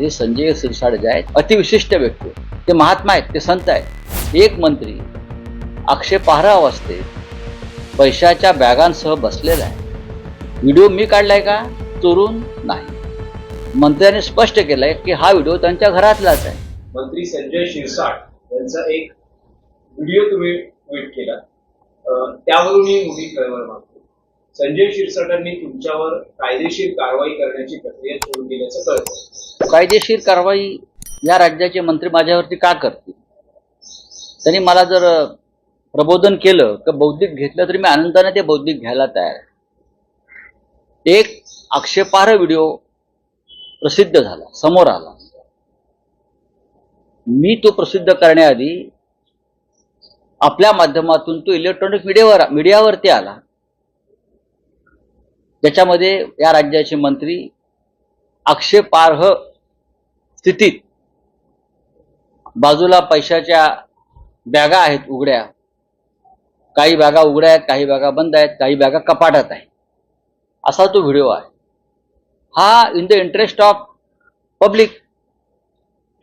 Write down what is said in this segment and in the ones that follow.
हे संजय सिरसाट जे आहेत अतिविशिष्ट व्यक्ती ते महात्मा आहेत ते संत आहेत. एक मंत्री आक्षेपार्ह अवस्थेत पैशाच्या बॅगांसह बसलेला आहे. व्हिडिओ मी काढलाय का? चोरून नाही. मंत्र्याने स्पष्ट केलंय की हा व्हिडिओ त्यांच्या घरातलाच आहे. मंत्री संजय शिरसाट यांचा एक व्हिडिओ तुम्ही ट्विट केला. अं, त्यावरून मी मोठी कळवळ मागतो. संजय शिरसाटांनी तुमच्यावर कायदेशीर कारवाई करण्याची प्रक्रिया सुरू केल्याचं कळतं. कायदेशीर कारवाई या राज्याचे मंत्री माझ्यावरती का करतील? त्यांनी मला जर प्रबोधन केलं तर बौद्धिक घेतलं तरी मी आनंदाने ते बौद्धिक घ्यायला तयार आहे. एक आक्षेपार्ह व्हिडिओ प्रसिद्ध झाला समोर आला. मी तो प्रसिद्ध करण्याआधी आपल्या माध्यमातून तो इलेक्ट्रॉनिक मीडियावर मीडियावरती आला. त्याच्यामध्ये या राज्याचे मंत्री आक्षेपार्ह स्थितीत बाजूला पैशाच्या बॅगा आहेत उघड्या. काही बॅगा उघड्या आहेत काही बॅगा बंद आहेत काही बॅगा कपाटात आहेत. असा तो व्हिडिओ आहे. हा in the interest of public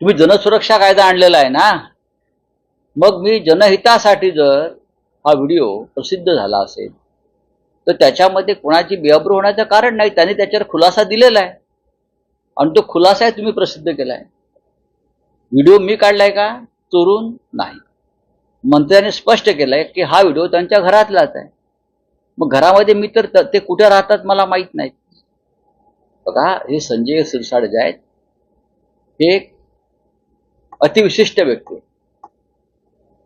तुम्ही जनसुरक्षा कायदा आणलेला आहे ना? मग मी जनहितासाठी जर हा व्हिडिओ प्रसिद्ध झाला असेल तर त्याच्यामध्ये कोणाची बेअब्रू होण्याचं कारण नाही. त्याने त्याच्यावर खुलासा दिलेला आहे. आणि तो खुलासा आहे तुम्ही प्रसिद्ध केलाय. व्हिडिओ मी काढलाय का? चोरून नाही. मंत्र्याने स्पष्ट केलंय की हा व्हिडिओ त्यांच्या घरातलाच आहे. मग घरामध्ये मी तर ते कुठे राहतात मला माहीत नाही. बघा हे संजय सिरसाड जे आहेत हे एक अतिविशिष्ट व्यक्ती.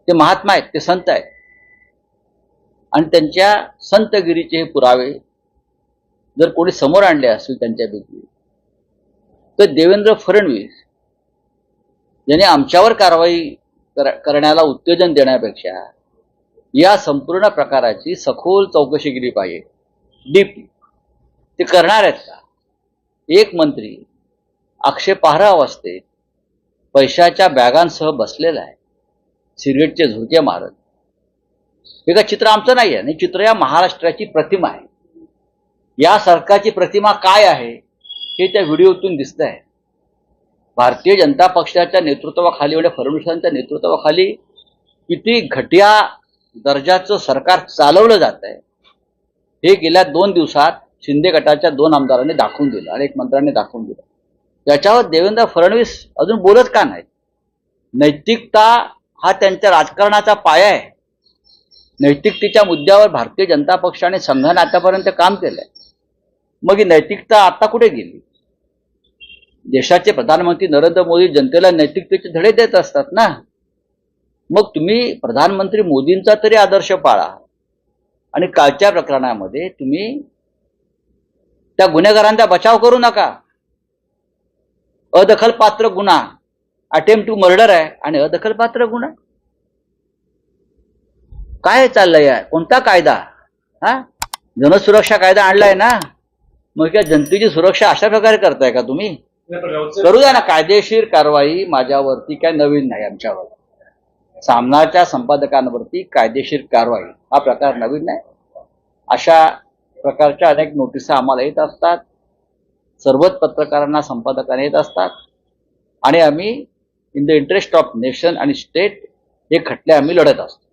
ते महात्मा आहेत ते संत आहेत. आणि त्यांच्या संतगिरीचे हे पुरावे जर कोणी समोर आणले असतील त्यांच्यापैकी तर देवेंद्र फडणवीस यांनी आमच्यावर कारवाई कर- करण्याला उत्तेजन देण्यापेक्षा या संपूर्ण प्रकाराची सखोल चौकशी केली पाहिजे. डीपली ते करणार आहेत का? एक मंत्री आक्षेपार्ह अवस्थेत पैशाच्या बॅगांसह बसलेला आहे सिगरेटचे झुरके मारत. हे का चित्र आमचं नाही आहे चित्र या महाराष्ट्राची प्रतिमा आहे. या सरकारची प्रतिमा काय आहे? हे त्या व्हिडिओतून दिसत आहे भारतीय जनता पक्षाच्या नेतृत्वाखाली म्हणजे फडणवीसांच्या नेतृत्वाखाली किती घटिया दर्जाचं सरकार चालवलं जात आहे हे गेल्या दोन दिवसात शिंदे गटाच्या दोन आमदारांनी दाखवून दिलं आणि एक मंत्र्यांनी दाखवून दिलं. त्याच्यावर देवेंद्र फडणवीस अजून बोलत का नाही नैतिकता हा त्यांच्या राजकारणाचा पाया आहे. नैतिकतेच्या मुद्द्यावर भारतीय जनता पक्षाने संघाने आतापर्यंत काम केलंय. मग ही नैतिकता आता कुठे गेली? देशाचे प्रधानमंत्री नरेंद्र मोदी जनतेला नैतिकतेचे धडे देत असतात ना? मग तुम्ही प्रधानमंत्री मोदींचा तरी आदर्श पाळा. आणि कालच्या प्रकरणामध्ये तुम्ही त्या गुन्हेगारांचा बचाव करू नका. अदखलपात्र गुन्हा अटेम्प्ट टू मर्डर आहे आणि अदखलपात्र गुन्हा. काय चाललंय कोणता कायदा? हा? जनसुरक्षा कायदा आणलाय ना? मग काय जनतेची सुरक्षा अशा प्रकारे करताय का तुम्ही? करू द्या ना कायदेशीर कारवाई माझ्यावरती काय नवीन नाही आमच्यावर. सामनाच्या संपादकांवरती कायदेशीर कारवाई हा प्रकार नवीन नाही. अशा प्रकारच्या अनेक नोटिसा आम्हाला येत असतात. सर्वच पत्रकारांना संपादकांना येत असतात. आणि आम्ही in the interest of nation आणि स्टेट हे खटले आम्ही लढत असतो.